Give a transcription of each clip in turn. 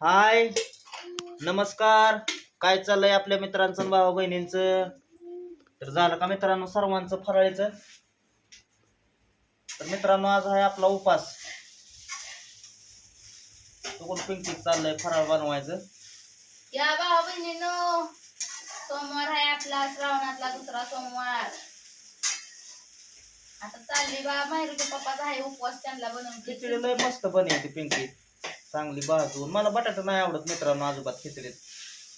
हाय. नमस्कार. काय चाललंय आपल्या मित्रांचं आणि भावा बहिणींचं? तर झालं का मित्रांनो सर्वांचं फराळीचं? तर मित्रांनो आज आहे आपला उपास. तो कोण पिंकी चाललंय फराळ बनवायचं. या भाऊ बहिणीनो सोमवार आहे आपला श्रावणातला दुसरा सोमवार. आता चालली बा माहेरूच्या पप्पाचा आहे उपवास त्यांना बनवून खिचडी लय मस्त बनवते पिंकी. चांगली भाजून मला बटाटा नाही आवडत मित्रांनो अजिबात खिचडीत.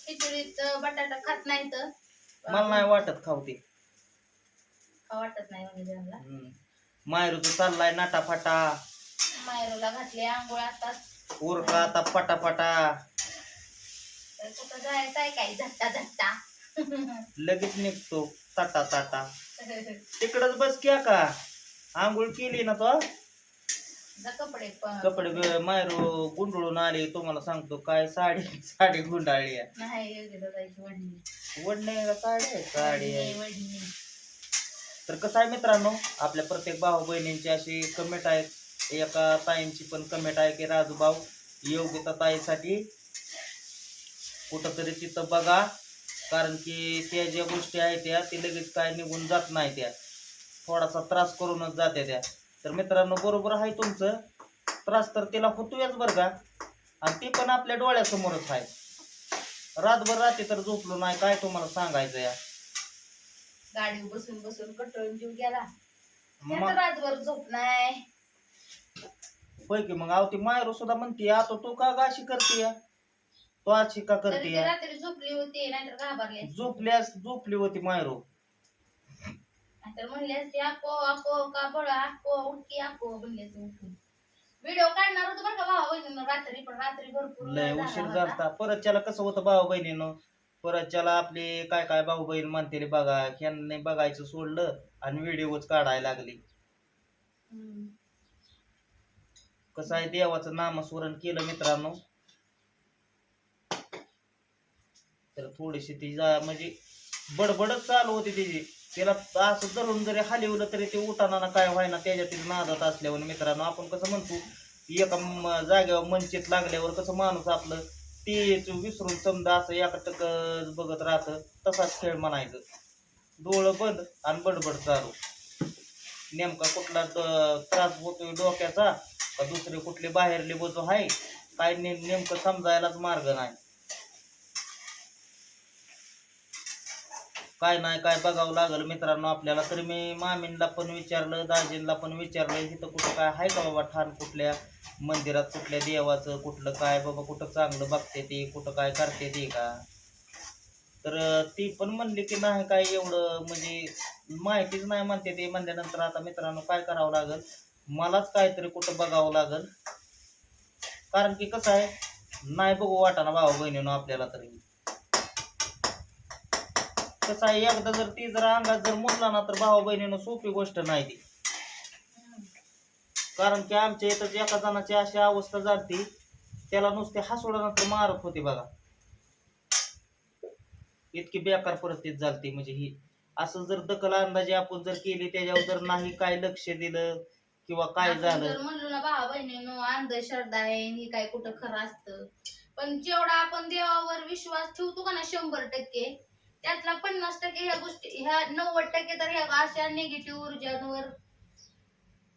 खिचडीत बटाटा खात नाही तर. मला नाही वाटत खावते वाटत नाही म्हणजे त्यांना? मायरूचं चाललाय नाटा फाटा माहेरूला घातले आंघोळ आताच उरका आता पटापटा. तर कुठं जायचं आहे काही झट्टा झट्टा. लगेच निघतो ताटा ताटा तिकडच बस क्या का आंघोळ केली ना तो? कपडे कपडे मायरू गुंडळून आले तुम्हाला सांगतो काय साडी साडी गुंडाळली आहे. नाही वडणी. साडी आहे? साडी आहे. तर कसं आहे मित्रांनो आपल्या प्रत्येक भाऊ बहिणींची अशी कमेंट आहेत. एका ताईंची पण कमेंट आहे की राजू भाऊ योग्यता ताईसाठी कुठंतरी तिथं बघा. कारण की त्या ज्या गोष्टी आहेत त्या ते लगेच काय निघून जात नाही त्या. थोडासा त्रास करूनच जाते त्या. तर मित्रांनो बरोबर आहे तुमचं. त्रास तर तिला होतोयच बरं का? आणि ती पण आपल्या डोळ्यासमोरच आहे. रातभर रात्री तर झोपलो नाही काय तुम्हाला सांगायचं या? गाडीवर बसून बसून कटळून जीव गेला. मग? रातभर झोप नाही. होय की मग? अहो ती मायरू सुद्धा म्हणते आता तू का गाशी करते तो अशी का तरी करते ती रात्री झोपली होती नाहीतर घाबरली. झोपल्यास झोपली होती मायरू. नाहीतर म्हणली असते आको आको का बळ आको उठकी आको म्हणली असते उठून. व्हिडिओ काढणार होतो बरं का भावा बहिणीनं रात्री पण रात्री भरपूर लय वेळ उशीर झाला होता. परत त्याला कसं होतं भाऊ बहिणीनं परत त्याला आपले काय काय भाऊ बहीण म्हणते बघा ह्यांनी बघायचं सोडलं आणि व्हिडिओच काढायला लागली. हम्म. कसं आहे देवाचं नामस्मरण केलं मित्रांनो. तर थोडीशी ती जा म्हणजे बडबडच चालू होती तिची. तिला असं धरून जरी हलवलं तरी ते उठाना ना काय व्हायना त्याच्यातील नादात असल्यावर मित्रांनो आपण कसं म्हणतो एका जागेवर मंचित लागल्यावर कसं माणूस आपलं तेच विसरून समजा असं एकटक बघत राहतं तसाच खेळ म्हणायचं. डोळं बंद आणि बडबड चालू. नेमका कुठला त्रास होतोय डोक्याचा का दुसरे कुठले बाहेरले बोजू आहे काय नेमकं समजायलाच मार्ग नाही. काय नाही काय बघावं लागल मित्रांनो आपल्याला. तर मी मामींना पण विचारलं दाजींना पण विचारलं इथं कुठं काय आहे का बाबा ठाण कुठल्या मंदिरात कुठल्या देवाचं कुठलं काय बाबा कुठं चांगलं बघते ते कुठं काय करते ते का? तर ती पण म्हणली की नाही काय एवढं म्हणजे माहितीच नाही म्हणते ते. म्हणल्यानंतर आता मित्रांनो काय करावं लागल? मलाच काहीतरी कुठं बघावं लागल. कारण की कसं आहे नाही बघू वाटाना भाऊ बहिणीनं आपल्याला तरी. कसं आहे एकदा जर ती जर अंगात जर मुरला ना तर भाऊ बहिणीनं सोपी गोष्ट नाही ती. कारण की आमच्या इथं एका जणाची अशी अवस्था झाली त्याला नुसते हसवल्यानंतर मारत होती बघा. इतकी बेकार परिस्थिती झालती म्हणजे ही. असं जर दखल अंदाजे आपण जर केली त्याच्यावर जर नाही काय लक्ष दिलं किंवा काय आपण झालं. म्हणलो ना भावा बहिणीनो अंधश्रद्धा आहे ही काय कुठं खरं असतं. पण जेवढा आपण देवावर विश्वास ठेवतो का ना शंभर टक्के त्यातला पन्नास टक्के ह्या गोष्टी ह्या नव्वद टक्के तर ह्या अशा निगेटिव्ह ऊर्जांवर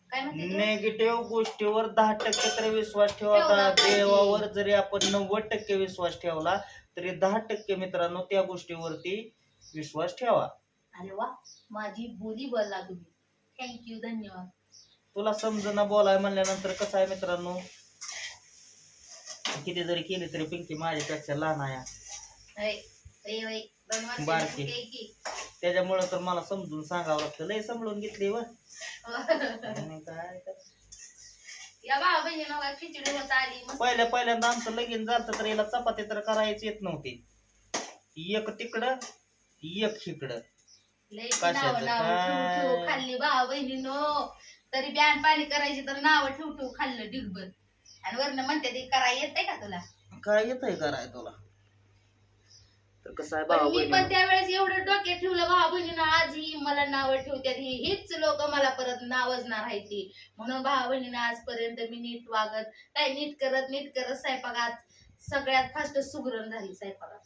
काय म्हणते? नेगेटिव्ह गोष्टीवर दहा टक्के तरी विश्वास ठेवा ठेवला पाहिजे. देवावर जरी आपण नव्वद टक्के विश्वास ठेवला तरी दहा टक्के मित्रांनो त्या गोष्टीवरती विश्वास ठेवा. अरे वा माझी बोली बोलला तुम्ही. थँक्यू धन्यवाद. तुला समजना बोलाय म्हणल्यानंतर कसं आहे मित्रांनो? किती जरी केली तरी पिंकी माझ्यापेक्षा लहान आहे. बारकी. आहे. त्याच्यामुळं तर मला समजून सांगावं लागतं. लय समजून घेतली व. काय पहिल्या पहिल्यांदा आमचं लगीन झालं तर याला चपाती तर करायची येत नव्हती. एक तिकडं एक काय? खाल्ली भावा बहिणीनो. तरी बॅन पाणी करायची तर नाव ठेवू ठेवू खाल्लं डिगभर आणि वरनं म्हणते ते करा येते का तुला? काय येतंय कराय तुला? तर कसं आहे पण मी पण बहिणी त्यावेळेस एवढं डोक्यात ठेवलं भावा बहिणीनं आजही मला नावं ठेवतात ही हीच लोक मला परत नावजणार आहे ती. म्हणून भावा बहिणीनं आजपर्यंत मी नीट वागत काय नीट करत नीट करत स्वयंपाकात सगळ्यात फास्ट सुगरण झाली स्वयंपाकात.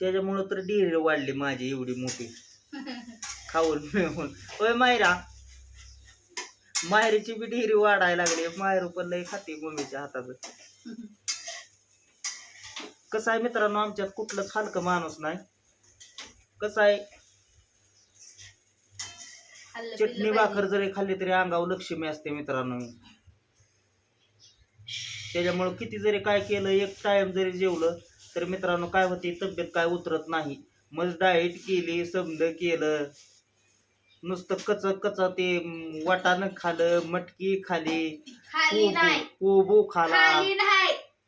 त्याच्यामुळं तर डिरी वाढली माझी एवढी मोठी. खाऊन मिळून होय मायरा. मायरीची बी डिरी वाढायला लागली. मायरू पण लय खाते मम्मीच्या हाताचं. कसं आहे मित्रांनो आमच्यात कुठलंच हलकं माणूस नाही. कसं आहे? चटणी भाकर. जरी खाल्ली तरी अंगावर लक्ष्मी असते मित्रांनो. त्याच्यामुळं किती जरी काय केलं एक टाइम जरी जेवलं तर मित्रांनो काय होते तब्येत काय उतरत नाही. मग डाएट केली समद केलं. नुसतं कच कच ते वाटाणं खाल्लं मटकी खाली खाली नाही. कोबू खाला.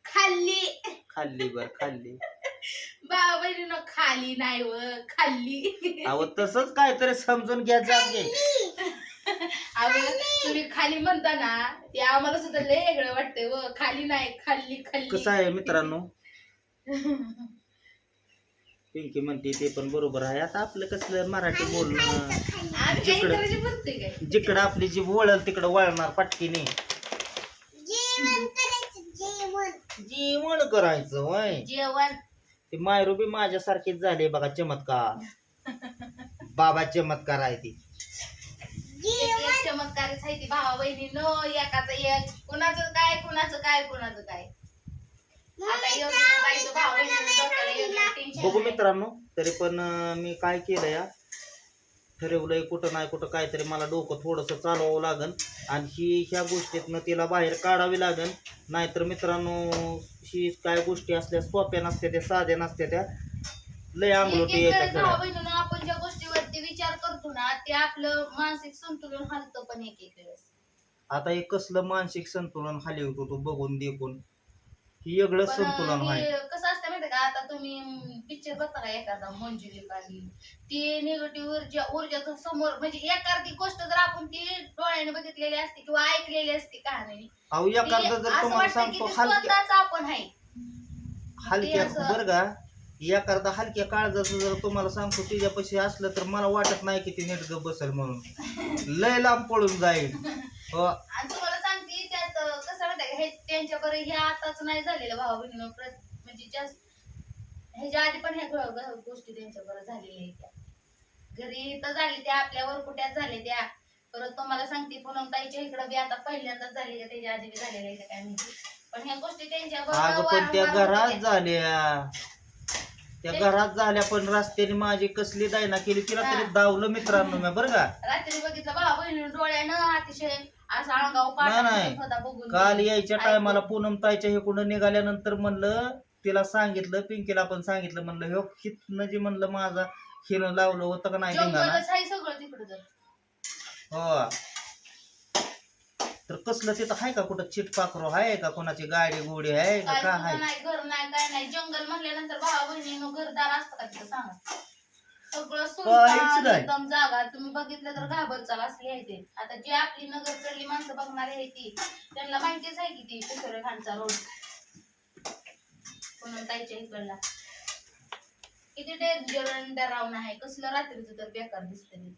खाली खाल्ली बर खाल्ली. बाबाजीनं खाली नाही व खाल्ली. अहो तसंच काहीतरी समजून घ्या जागे अहो तुम्ही खाली म्हणता ना ते आम्हाला सुद्धा लय वेगळं वाटतंय व. खाली नाही खाल्ली खाल्ली. कसं आहे मित्रांनो? पिंकी म्हणते ते पण बरोबर आहे. आता आपलं कसलं मराठी बोलणं? आम्ही काही जिकडं- करायचे म्हणतोय काय? जिकडं आपली जी वळल तिकडं वळणार पटकीने. जेवण करायचं वय. जेवण. ते मायरू बी माझ्यासारखीच झाले बघा चमत्कार. बाबा चमत्कार आहे ती. एक एक चमत्कारीच आहे ती भावा बहिणी नो एकाचं एक. कुणाचं काय कुणाचं काय कुणाचं काय. आता भावा डोक्याला एवढं बघू. मित्रांनो तरी पण अं, मी काय केलं या? ठरवलंय कुठं नाही कुठं काहीतरी मला डोकं थोडंसं चालवावं लागन. आणि ही ह्या गोष्टीतनं तिला बाहेर काढावी लागन. नाहीतर मित्रांनो ही काय गोष्टी असल्या सोप्या नसत्या त्या साध्या नसत्या त्या. लय अंगलोटी यायच्या बहिणीनं आपण ज्या गोष्टीवरती विचार करतो ना ते आपलं मानसिक संतुलन हलतं पण एक एक वेळेस. आता हे कसलं मानसिक संतुलन खाली होतो तो बघून देखून. ही वेगळं संतुलन आहे. कसं असतं माहिती का? आता तुम्ही पिक्चर बघता का एखादा मंजुरी काढली ती निगेटिव्ह ऊर्जा ऊर्जाचं समोर म्हणजे एखादी गोष्ट जर आपण ती डोळ्याने बघितलेली असते किंवा ऐकलेली असते कहाणी अहो एखादा जर तुम्हाला सांगतो हलक्या स्वतःच आपण आहे. हलक्या ते असं- बरं का? एखादा हलक्या काळजाचं जर तुम्हाला सांगतो तिच्यापाशी असलं तर मला वाटत नाही की ती नीट गप बसेल म्हणून. लय लांब पळून जाईल. हो आणि तुम्हाला सांगते त्यात अं, कसं माहिती का हे त्यांच्या बरं हे आताच नाही झालेलं भावा बहिणीनं म्हणजे जास्त ह्याच्या आधी पण ह्या गोष्टी त्यांच्या बरं झालेल्या आहेत त्या. घरी तर झाली त्या आपल्यावर कुठ्याच झाल्या त्या. परत तुम्हाला सांगते पूनम ताईच्या इकडं बी आता पहिल्यांदाच झाली का त्याच्या आधी बी झालेल्या आहेत काय माहिती. पण ह्या गोष्टी त्यांच्या अगं पण त्या घरात झाल्या. त्या घरात झाल्या पण रस्त्याने माझी कसली दायना केली तिला तरी दावलं मित्रांनो मी बरं का? रात्री बघितलं भावा बहिणी डोळ्यानं अतिशय असं अंगावर नाही, काटा नाही. येत होता बघून. काल यायच्या. टायमाला पूनम ताईच्या हे कुठं निघाल्यानंतर म्हणलं तिला सांगितलं पिंकीला पण सांगितलं म्हणलं ह्यो हितनं जे म्हणलं माझा हिनं लावलं होतं का नाही धिंगाणा? जंगलच आहे सगळं तिकडं तर. हो. तर कसलं तिथं आहे का कुठं? चिटपाखरो आहे का? कोणाची गाडी गोडी आहे का? काय काय सुद्धा आहे नाही घर नाही काय नाही. जंगल म्हणल्यानंतर भावा बहिणीनं घरदार असतं का तिथं सांगा. सगळं काहीच सुनसान नाही. एकदम जागा. तुम्ही बघितलं तर घाबरचाल असली आहे ते आता जे आपली नगरकडली माणसं बघणारी आहे ती त्यांना माहितीच आहे की ती पिसोरे खानचा रोड. म्हणून ताईच्या इकडला. किती डेंजर राऊंड आहे. कसलं रात्रीचं तर बेकार दिसतं ते.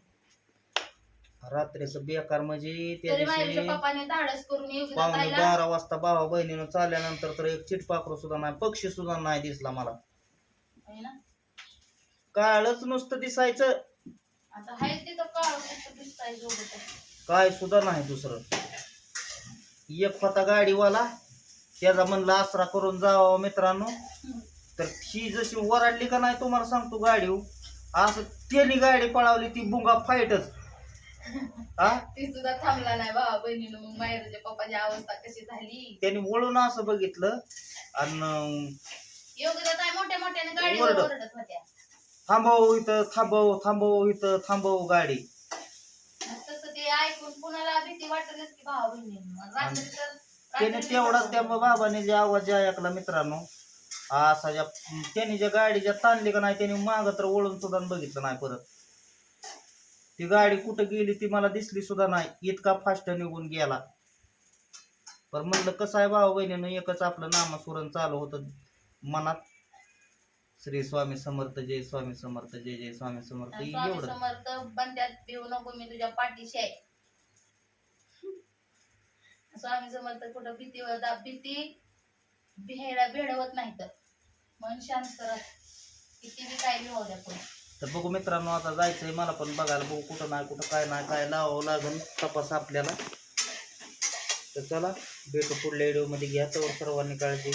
रात्रीचं बेकार म्हणजे त्या तरी माझ्या दिवशी पप्पाने धाडस करून योगिता ताईला. बारा वाजता भावा बहिणीनं चालल्यानंतर तर एक चिटपाखरू सुद्धा नाही पक्षी सुद्धा नाही दिसला मला. आहे ना? काळच नुसतं दिसायचं. आता हाय तिथं काळ दिसताय जोडत काय सुद्धा नाही दुसरं. एक होता गाडीवाला त्याचा म्हणलं आसरा करून जावा मित्रांनो. तर ही जशी वराडली का नाही तुम्हाला सांगतो गाडी असं त्याने गाडी पळावली ती बुंगा फाईटच. हा ती सुद्धा थांबला नाही भावा बहिणीनं मग माहेरच्या पप्पाची अवस्था कशी झाली? त्याने वळून असं बघितलं आणि मोठ्या मोठ्याने गाडीवर ओरडत. ओरडत होत्या. थांबव इथं थांबव थांबव इथं थांबव गाडी. मग तसं ते ऐकून कुणाला भीती वाटलच की भावा बहिणीनं. रात्री तर त्याने रात्री तेवढाच त्या बाबाने जे आवाज ऐकला मित्रांनो असा ज्या त्याने ज्या गाडी ज्या ताणली का नाही त्याने माग तर वळून सुद्धा बघितलं नाही परत. ती गाडी कुठं गेली ती मला दिसली सुद्धा नाही इतका फास्ट निघून गेला. पण म्हणलं कसं आहे भाऊ बहिणीनं एकच आपलं नामस्मरण चालू होतं मनात. श्री स्वामी समर्थ जय स्वामी समर्थ जय जय स्वामी समर्थ स्वामी एवढं. समर्थ बंद्यात भिवू नको मी तुझ्या पाठीशी आहे. स्वामी समर्थ कुठं भीती दा- भीती भेड भेडवत नाही तर मन शांत राह किती बी काय बी होऊ द्या पण तर बघू मित्रांनो आता जायचंय मला पण बघायला. बघू कुठं नाही कुठं काय नाही काय लावावं लागेल तपास आपल्याला. तर चला भेटू पुढल्या व्हिडिओमध्ये घ्या तर सर्वांनी काळजी.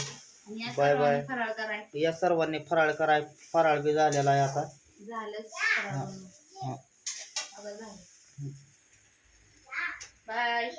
आणि या Bye bye. सर्वांनी फराळ कराय या सर्वांनी फराळ कराय फराळ बी झालेला आहे आता झालंच फराळ हा. बनवून. हा. आता झालं बाय